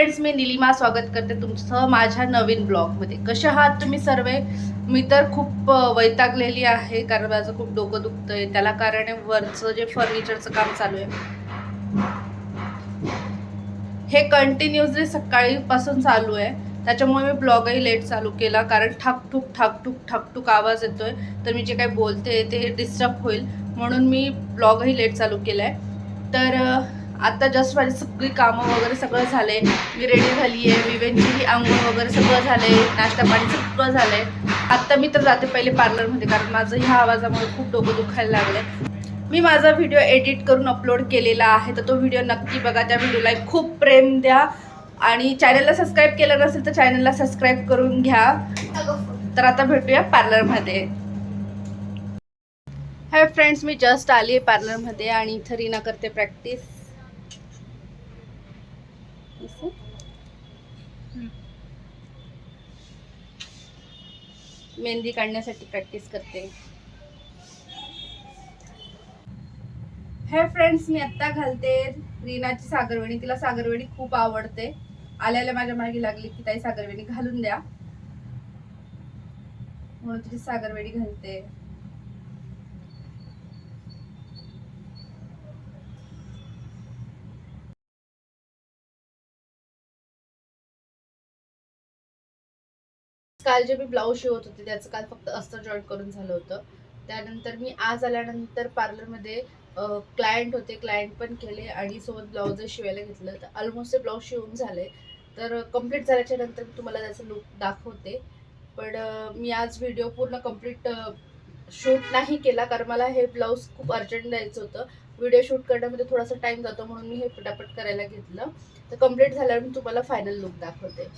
Friends मी निलिमा स्वागत करते तुमचं माझ्या नवीन ब्लॉगमध्ये. कसे आहात तुम्ही सर्व? मी तर खूप वैतागलेली आहे कारण माझं खूप डोकं दुखतं आहे त्याला कारण आहे वरचं जे फर्निचरचं काम चालू आहे. हे कंटिन्युअसली सकाळीपासून चालू आहे. त्याच्यामुळे मी ब्लॉगही लेट चालू केला कारण ठाकठूक ठाकठूक ठाकठूक आवाज येतोय. तर मी जे काही बोलते ते डिस्टर्ब होईल. म्हणून मी ब्लॉगही लेट चालू केला आहे तर आत्ता आता जस्ट माझी सगळी कामं वगैरे सगळं झाले. मी रेडी झाली आहे विवेनची आंघोळ वगैरे सगळं झाले नाश्ता पाणी सगळं झालंय. आत्ता मी तर जाते पहिले पार्लरमध्ये कारण माझं ह्या आवाजामुळे खूप डोकं दुखायला लागलं मी माझा व्हिडिओ एडिट करून अपलोड केलेला आहे. तर तो व्हिडिओ नक्की बघा. त्या व्हिडिओला एक खूप प्रेम द्या. आणि चॅनलला सबस्क्राईब केलं नसेल तर चॅनलला सबस्क्राईब करून घ्या. तर आता भेटूया पार्लरमध्ये हाय फ्रेंड्स मी जस्ट आली आहे पार्लरमध्ये आणि इथं रीना करते प्रॅक्टिस मेहंदी काढण्यासाठी प्रॅक्टिस करते. हे फ्रेंड्स मी आत्ता घालते रीनाची सागरवेणी. तिला सागरवेणी खूप आवडते. आल्याला माझ्या मागे लागली की ताई सागरवेणी घालून द्या. म्हणून तिची सागरवेणी घालते. काल जे मी ब्लाऊज शिवत होते त्याचं काल फक्त अस्तर जॉईंट करून झालं होतं. त्यानंतर मी आज आल्यानंतर पार्लरमध्ये क्लायंट होते क्लायंट पण केले आणि सोबत ब्लाऊज शिवायला घेतलं. तर ऑलमोस्ट ते ब्लाऊज शिवून झाले. तर कंप्लीट झाल्याच्यानंतर मी तुम्हाला त्याचं लुक दाखवते. पण मी आज व्हिडिओ पूर्ण कंप्लीट शूट नाही केला कारण मला हे ब्लाऊज खूप अर्जंट द्यायचं होतं. व्हिडिओ शूट करण्यामध्ये थोडासा टाइम जातो म्हणून मी हे पटापट करायला घेतलं. तर कंप्लीट झाल्यावर मी तुम्हाला फायनल लुक दाखवते.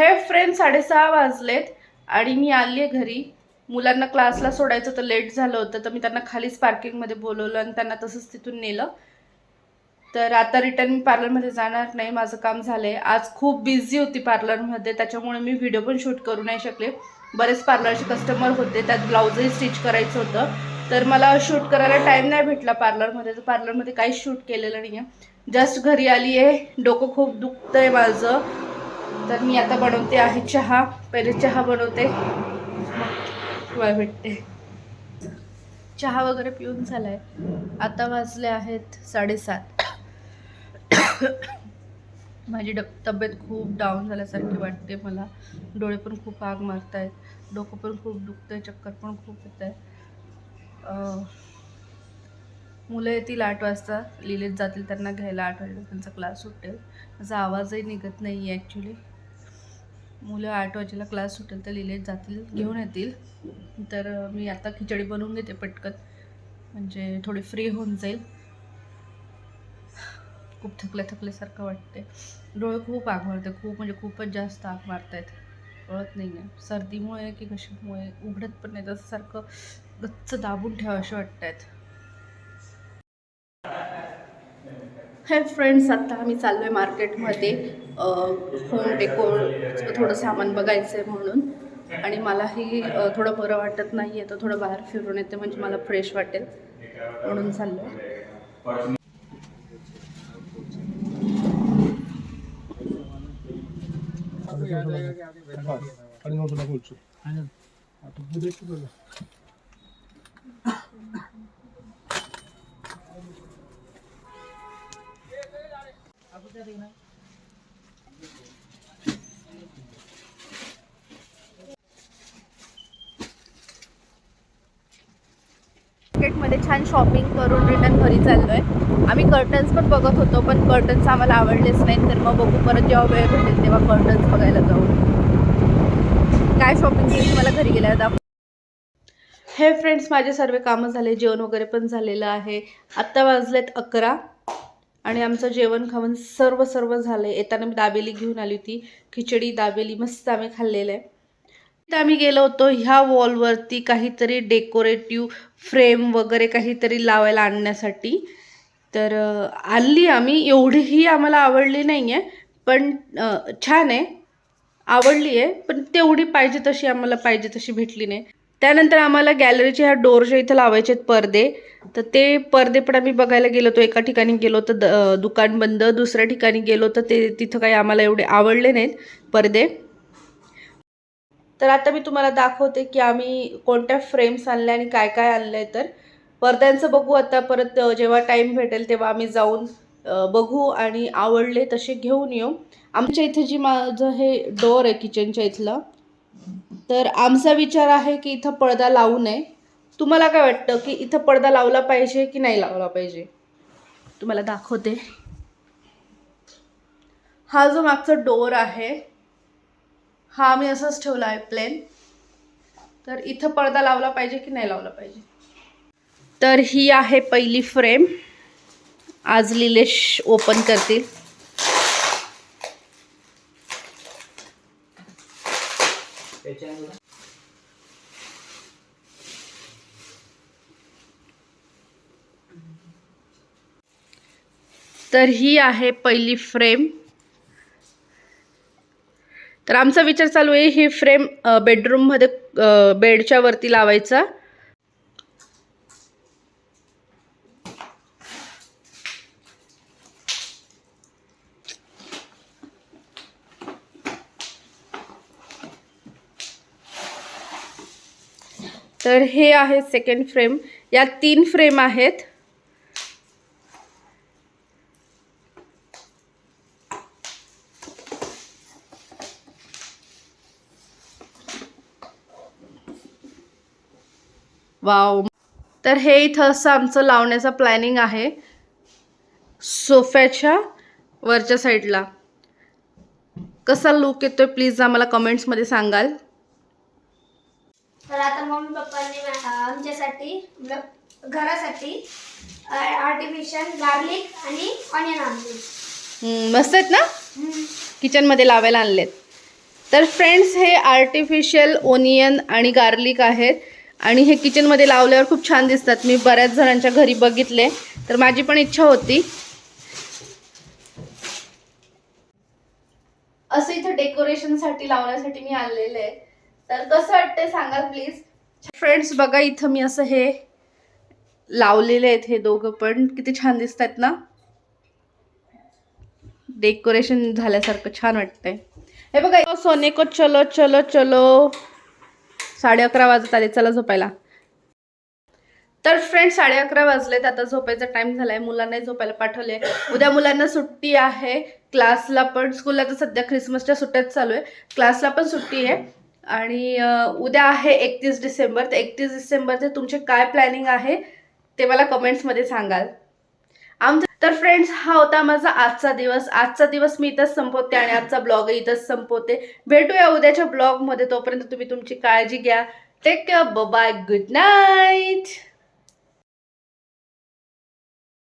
हे फ्रेंड साडेसहा वाजलेत आणि मी आली आहे घरी. मुलांना क्लासला सोडायचं तर लेट झालं होतं तर मी त्यांना खालीच पार्किंगमध्ये बोलवलं आणि त्यांना तसंच तिथून नेलं. तर आता रिटर्न मी पार्लरमध्ये जाणार नाही माझं काम झालं आहे आज खूप बिझी होती पार्लरमध्ये त्याच्यामुळे मी व्हिडिओ पण शूट करू नाही शकले. बरेच पार्लरचे कस्टमर होते त्यात ब्लाऊजही स्टिच करायचं होतं. तर मला शूट करायला टाईम नाही भेटला पार्लरमध्ये तर पार्लरमध्ये काहीच शूट केलेलं नाही आहे जस्ट घरी आली आहे डोकं खूप दुखतं आहे माझं. तर मी आता बनवते आहे चहा. पहिले चहा बनवते. मग तुम्हाला भेटते. चहा वगैरे पिऊन झालाय. आता वाजले आहेत साडेसात. माझी डब तब्येत खूप डाऊन झाल्यासारखी वाटते मला. डोळे पण खूप आग मारत आहेत डोकं पण खूप दुखतंय. चक्कर पण खूप येत आहे मुलं येतील आठ वाजता लिहिलेत जातील त्यांना घ्यायला आठ वाजता त्यांचा क्लास सुटेल. माझा आवाजही निघत नाही आहे ॲक्च्युली मुलं आठ वाजेला क्लास सुटेल तर लिहिलेत जातील घेऊन येतील. तर मी आता खिचडी बनवून घेते पटकन. म्हणजे थोडी फ्री होऊन जाईल. खूप थकल्या थकल्यासारखं वाटते डोळे खूप आग मारते खूप म्हणजे खूपच जास्त आग मारत आहेत कळत नाही आहे. सर्दीमुळे की कशामुळे? उघडत पण नाही तसं सारखं गच्च दाबून ठेवावं वाटत आहेत हे फ्रेंड्स आता आम्ही चाललो आहे मार्केटमध्ये होम डेकोर थोडं सामान बघायचं आहे म्हणून. आणि मलाही थोडं बरं वाटत नाही आहे तर थोडं बाहेर फिरून येते म्हणजे मला फ्रेश वाटेल. म्हणून चाललो आहे मार्केटमध्ये छान शॉपिंग करून रिटर्न घरी चाललो आहे आम्ही कर्टन्स पण बघत होतो पण कर्टन्स आम्हाला आवडलेच नाहीत. तर मग बघू परत जेव्हा वेळ भेटेल तेव्हा कर्टन्स बघायला जाऊ. काय शॉपिंग केली तुम्हाला घरी गेल्यावर दाखव. हे फ्रेंड्स माझे सर्व कामं झाले जेवण वगैरे पण झालेलं आहे. आत्ता वाजलेत अकरा. आणि आमचं जेवण खावण सर्व सर्व झालं आहे येताना मी दाबेली घेऊन आली होती. खिचडी दाबेली मस्त आम्ही खाल्लेलं आहे. आम्ही गेलो होतो ह्या वॉलवरती काहीतरी डेकोरेटिव्ह फ्रेम वगैरे काहीतरी लावायला आणण्यासाठी. तर आणली आम्ही. एवढीही आम्हाला आवडली नाही आहे पण छान आहे. आवडली आहे पण तेवढी पाहिजे तशी आम्हाला पाहिजे तशी भेटली नाही. त्यानंतर आम्हाला गॅलरीच्या ह्या डोरच्या इथं लावायचे आहेत पडदे तर ते पडदे पण आम्ही बघायला गेलो होतो. एका ठिकाणी गेलो तर द दुकान बंद दुसऱ्या ठिकाणी गेलो तर ते तिथं काही आम्हाला एवढे आवडले नाहीत पडदे. तर आता मी तुम्हाला दाखवते की आम्ही कोणत्या फ्रेम्स आणल्या आणि काय काय आणलं आहे तर. पडद्यांचं बघू आता परत जेव्हा टाईम भेटेल तेव्हा आम्ही जाऊन बघू आणि आवडले तसे घेऊन येऊ. आमच्या इथे जी माझं हे डोअर आहे किचनच्या इथलं तर आमचा विचार आहे की इथं पडदा लावू नये. तुम्हाला काय वाटतं की इथं पडदा लावला पाहिजे की नाही लावला पाहिजे? तुम्हाला दाखवते. हा जो मागचा डोअर आहे हा मी असंच ठेवला आहे प्लेन. तर इथं पडदा लावला पाहिजे की नाही लावला पाहिजे? तर ही आहे पहिली फ्रेम. आज लिलेश ओपन करतील. तर ही आहे पहिली फ्रेम. तर आमचा विचार चालू आहे ही फ्रेम बेडरूममध्ये बेडच्या वरती लावायचा. तर हे आहे सेकंड फ्रेम या तीन फ्रेम आहेत. वाव. तर हे इथं असं आमचं लावण्याचा प्लॅनिंग आहे. सोफ्याच्या वरच्या साईडला कसा लुक येतोय प्लीज आम्हाला कमेंट्समध्ये सांगाल. तर आता मम्मी पप्पांनी आमच्यासाठी घरासाठी आर्टिफिशियल गार्लिक आणि ऑनियन आणले. मस्त आहेत ना? किचनमध्ये लावायला आणलेत. तर फ्रेंड्स हे आर्टिफिशियल ओनियन आणि गार्लिक आहेत. आणि हे किचनमध्ये लावल्यावर खूप छान दिसतात. मी बऱ्याच जणांच्या घरी बघितले. तर माझी पण इच्छा होती. असं इथं डेकोरेशनसाठी लावण्यासाठी मी आणलेलं आहे. तर कसं वाटतंय सांगा प्लीज फ्रेंड्स बघा इथं मी असं हे लावलेले आहेत हे दोघं पण. किती छान दिसत आहेत ना? डेकोरेशन झाल्यासारखं छान वाटतंय. हे बघा सोने को चलो चलो चलो. साडे अकरा वाजत आले चला झोपायला. तर फ्रेंड साडे अकरा वाजलेत. आता झोपायचा टाइम झालाय. मुलांनाही झोपायला पाठवले उद्या मुलांना सुट्टी आहे. क्लासला पण स्कूलला तर सध्या ख्रिसमसच्या सुट्ट्याच चालू आहे. क्लासला पण सुट्टी आहे. आणि उद्या आहे एकतीस डिसेंबर. तर एकतीस डिसेंबरचे तुमचे काय प्लॅनिंग आहे ते मला कमेंट्समध्ये सांगाल. आमचा तर फ्रेंड्स हा होता माझा आजचा दिवस. आजचा दिवस मी इथंच संपवते आणि आजचा ब्लॉग इथंच संपवते. भेटूया उद्याच्या ब्लॉगमध्ये. तोपर्यंत तुम्ही तुमची काळजी घ्या. Take care bye good night